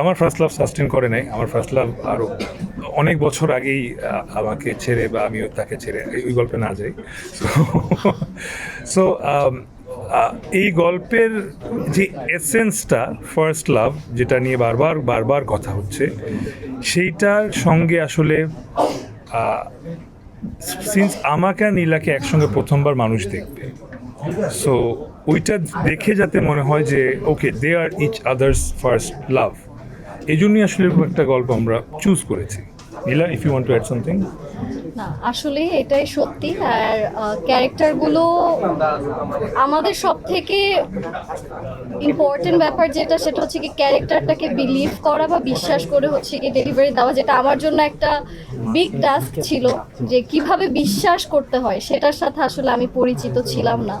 আমার first love sustain করে নাই। আমার ফার্স্ট লাভ আরও অনেক বছর আগেই আমাকে ছেড়ে বা আমিও তাকে ছেড়ে ওই গল্পে না যাই। সো এই গল্পের যে এসেন্সটা ফার্স্ট লাভ যেটা নিয়ে বারবার বারবার কথা হচ্ছে, সেইটার সঙ্গে আসলে সিন্স আমাকে আর নীলাকে একসঙ্গে প্রথমবার মানুষ দেখবে সো ওইটা দেখে যাতে মনে হয় যে okay they are each other's first love এই জন্যই আসলে এরকম একটা গল্প আমরা চুজ করেছি। Nila if you want to add something না, আসলে এটাই সত্যি আর ক্যারেক্টারগুলো আমাদের সব থেকে ইম্পর্টেন্ট ব্যাপার যেটা, সেটা হচ্ছে কি ক্যারেক্টারটাকে বিলিভ করা বা বিশ্বাস করে হচ্ছে কি ডেলিভারি দেওয়া, যেটা আমার জন্য একটা বিগ টাস্ক ছিল যে কীভাবে বিশ্বাস করতে হয়, সেটার সাথে আসলে আমি পরিচিত ছিলাম না।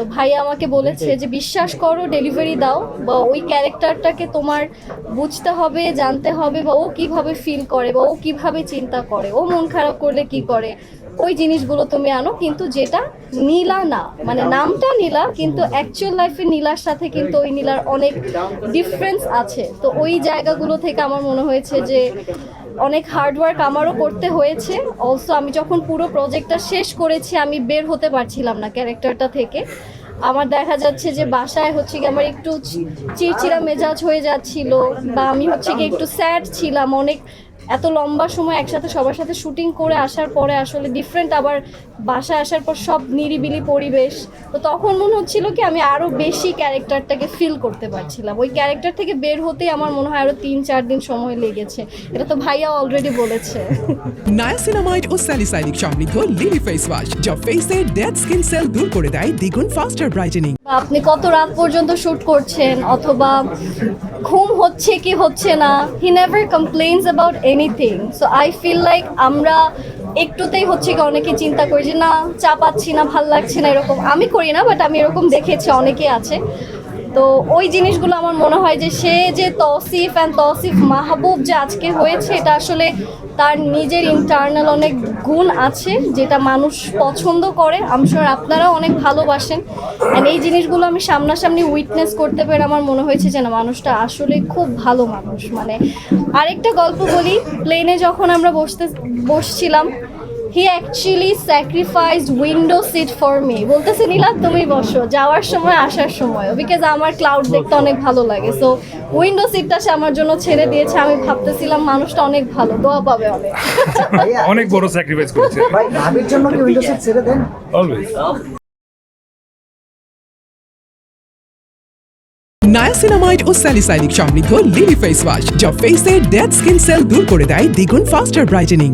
তো ভাই আমাকে বলেছে যে, বিশ্বাস করো ডেলিভারি দাও বা ওই ক্যারেক্টারটাকে তোমার বুঝতে হবে, জানতে হবে বা ও কীভাবে ফিল করে বা ও কীভাবে চিন্তা করে, ও মন খারাপ করলে কি করে, ওই জিনিসগুলো তুমি আনো। কিন্তু যেটা নীলা না মানে নামটা নীলা, কিন্তু অ্যাকচুয়াল লাইফে নীলার সাথে কিন্তু ওই নীলার অনেক ডিফারেন্স আছে। তো ওই জায়গাগুলো থেকে আমার মনে হয়েছে যে অনেক হার্ডওয়ার্ক আমারও করতে হয়েছে। অলসো আমি যখন পুরো প্রজেক্টটা শেষ করেছি আমি বের হতে পারছিলাম না ক্যারেক্টারটা থেকে। আমার দেখা যাচ্ছে যে বাসায় হচ্ছে কি আমার একটু চিড়চিড়া মেজাজ হয়ে যাচ্ছিল বা আমি হচ্ছে কি একটু স্যাড ছিলাম অনেক এত লম্বা সময় একসাথে সবার সাথে শুটিং করে আসার পরে আসলে ডিফারেন্ট আবার বাসায় আসার পর সব নিরিবিলি পরিবেশ। তো তখন মনে হচ্ছিল কি আমি আরও বেশি ক্যারেক্টারটাকে ফিল করতে পারছিলাম। ওই ক্যারেক্টার থেকে বের হতেই আমার মনে হয় আরও তিন, চার দিন সময় লেগেছে। এটা তো ভাইয়া অলরেডি বলেছে। নায়াসিনামাইড ও স্যালিসাইনিক সমৃদ্ধ লিলি ফেস ওয়াশ যা ফেসের ডেড স্কিন সেল দূর করে দেয় দ্বিগুণ ফাস্টার ব্রাইটেনিং আপনি কত রাত পর্যন্ত শুট করছেন অথবা ঘুম হচ্ছে কি হচ্ছে না? He never complains about anything so I feel like আমরা একটুতেই হচ্ছে কি অনেকে চিন্তা করি যে, না, চা পাচ্ছি না, ভালো লাগছে না, এরকম। আমি করি না বাট আমি এরকম দেখেছি, অনেকে আছে। তো ওই জিনিসগুলো আমার মনে হয় যে সে যে তৌসিফ অ্যান্ড তৌসিফ মাহবুব যে আজকে হয়েছে, এটা আসলে তার নিজের ইন্টারনাল অনেক গুণ আছে যেটা মানুষ পছন্দ করে। আমি শিওর আপনারাও অনেক ভালোবাসেন। অ্যান্ড এই জিনিসগুলো আমি সামনাসামনি উইটনেস করতে পেরে আমার মনে হয়েছে যে না মানুষটা আসলে খুব ভালো মানুষ। মানে আরেকটা গল্প বলি প্লেনে যখন আমরা বসতে বসছিলাম he actually sacrificed window seat for me বলতেছে নীলা তুমি বসো। যাওয়ার সময় আসার সময়। বিকজ আমার ক্লাউড দেখতে অনেক ভালো লাগে। সো উইন্ডো সিটটা সে আমার জন্য ছেড়ে দিয়েছে। আমি ভাবতেছিলাম মানুষটা অনেক ভালো। দোয়া পাবে অনেক। অনেক বড় স্যাক্রিফাইস করেছে। ভাই ভাবির জন্য কি উইন্ডো সিট ছেড়ে দেন? অলওয়েজ নায়াসিনামাইড ও স্যালিসাইনিক সমৃদ্ধ লিলি ফেস ওয়াশ যা ফেসের ডেড স্কিন সেল দূর করে দেয় দ্বিগুণ ফাস্টার ব্রাইটেনিং